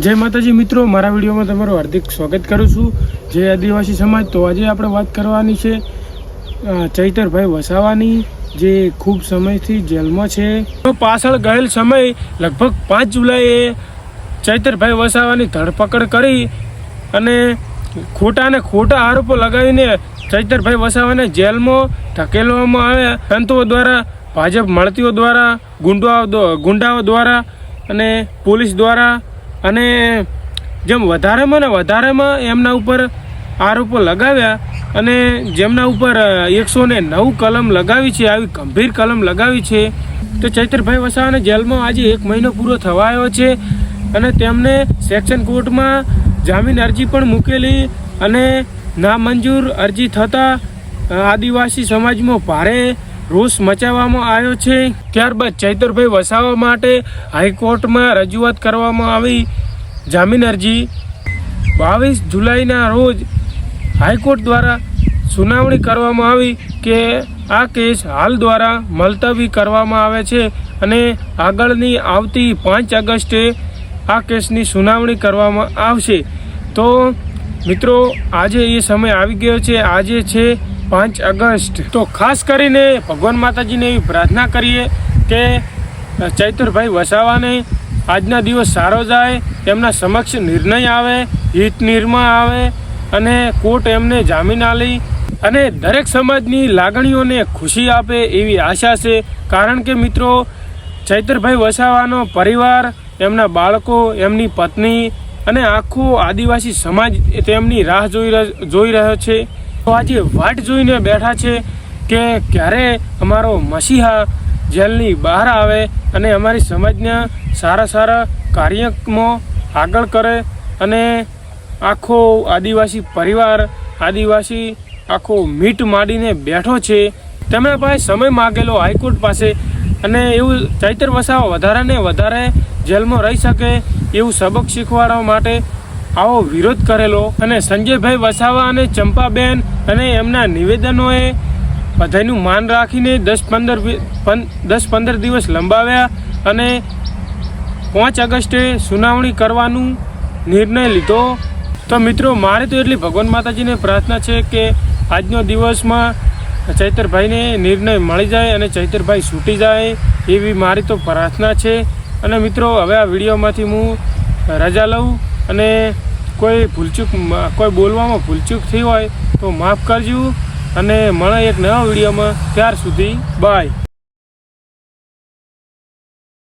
જય માતાજી મિત્રો, મારા વિડીયોમાં તમારું હાર્દિક સ્વાગત કરું છું. જય આદિવાસી સમાજ, તો આજે આપણે વાત કરવાની છે ચૈતરભાઈ વસાવાની, જે ખૂબ સમયથી જેલમાં છે. તો પાછળ ગયેલ સમય લગભગ પાંચ જુલાઈએ ચૈતરભાઈ વસાવાની ધરપકડ કરી અને ખોટા અને ખોટા આરોપો લગાવીને ચૈતરભાઈ વસાવાને જેલમાં ધકેલવામાં આવ્યા. તંતુઓ દ્વારા, ભાજપ મળતીઓ દ્વારા, ગુંડાઓ ગુંડાઓ દ્વારા અને પોલીસ દ્વારા અને જેમ વધારેમાં ને વધારેમાં એમના ઉપર આરોપો લગાવ્યા અને જેમના ઉપર એકસો ને નવ કલમ લગાવી છે, આવી ગંભીર કલમ લગાવી છે, તો ચૈતરભાઈ વસાવાને જેલમાં આજે એક મહિનો પૂરો થવાયો છે અને તેમને સેક્શન કોર્ટમાં જામીન અરજી પણ મૂકેલી અને નામંજૂર અરજી થતાં આદિવાસી સમાજમાં ભારે રોષ મચાવવામાં આવ્યો છે. ત્યારબાદ ચૈતરભાઈ વસાવા માટે હાઈકોર્ટમાં રજૂઆત કરવામાં આવી જામીન અરજી બાવીસ જુલાઈના રોજ હાઈકોર્ટ દ્વારા સુનાવણી કરવામાં આવી કે આ કેસ હાલ દ્વારા મલતવી કરવામાં આવે છે અને આગળની આવતી પાંચ ઓગસ્ટે આ કેસની સુનાવણી કરવામાં આવશે. તો મિત્રો, આજે એ સમય આવી ગયો છે. આજે છે પાંચ ઓગસ્ટ. તો ખાસ કરીને ભગવાન માતાજીને એવી પ્રાર્થના કરીએ કે ચૈતરભાઈ વસાવાને આજના દિવસ સારો જાય, એમના સમક્ષ નિર્ણય આવે, હિત નિર્મા આવે અને કોર્ટ એમને જામીન આલી અને દરેક સમાજની લાગણીઓને ખુશી આપે એવી આશા છે. કારણ કે મિત્રો, ચૈતરભાઈ વસાવાનો પરિવાર, એમના બાળકો, એમની પત્ની અને આખો આદિવાસી સમાજ તેમની રાહ જોઈ જોઈ રહ્યો છે. તો આજે વાટ જોઈને બેઠા છે કે ક્યારે અમારો મસીહા જેલની બહાર આવે અને અમારી સમાજના સારા સારા કાર્યક્રમો આગળ કરે અને આખો આદિવાસી પરિવાર, આદિવાસી આખો મીટ માંડીને બેઠો છે. તેમણે પાસે સમય માગેલો હાઈકોર્ટ પાસે અને એવું ચૈતર વસાવા વધારે ને વધારે જેલમાં રહી શકે એવું સબક શીખવાડવા માટે આવો વિરોધ કરેલો. અને સંજયભાઈ વસાવા અને ચંપાબેન અને એમના નિવેદનોએ બધાનું માન રાખીને દસ પંદર દસ પંદર દિવસ લંબાવ્યા અને પાંચ ઓગસ્ટે સુનાવણી કરવાનું નિર્ણય લીધો. તો મિત્રો, મારે તો એટલી ભગવાન માતાજીને પ્રાર્થના છે કે આજનો દિવસમાં ચૈતરભાઈને નિર્ણય મળી જાય અને ચૈતરભાઈ છૂટી જાય એવી મારી તો પ્રાર્થના છે. અને મિત્રો, હવે આ વિડીયોમાંથી હું રજા લઉં અને કોઈ ભૂલચૂક કોઈ બોલવામાં ભૂલચૂક થઈ હોય તો માફ કરજો. અને મળે એક નવા વિડીયોમાં. ત્યાર સુધી બાય.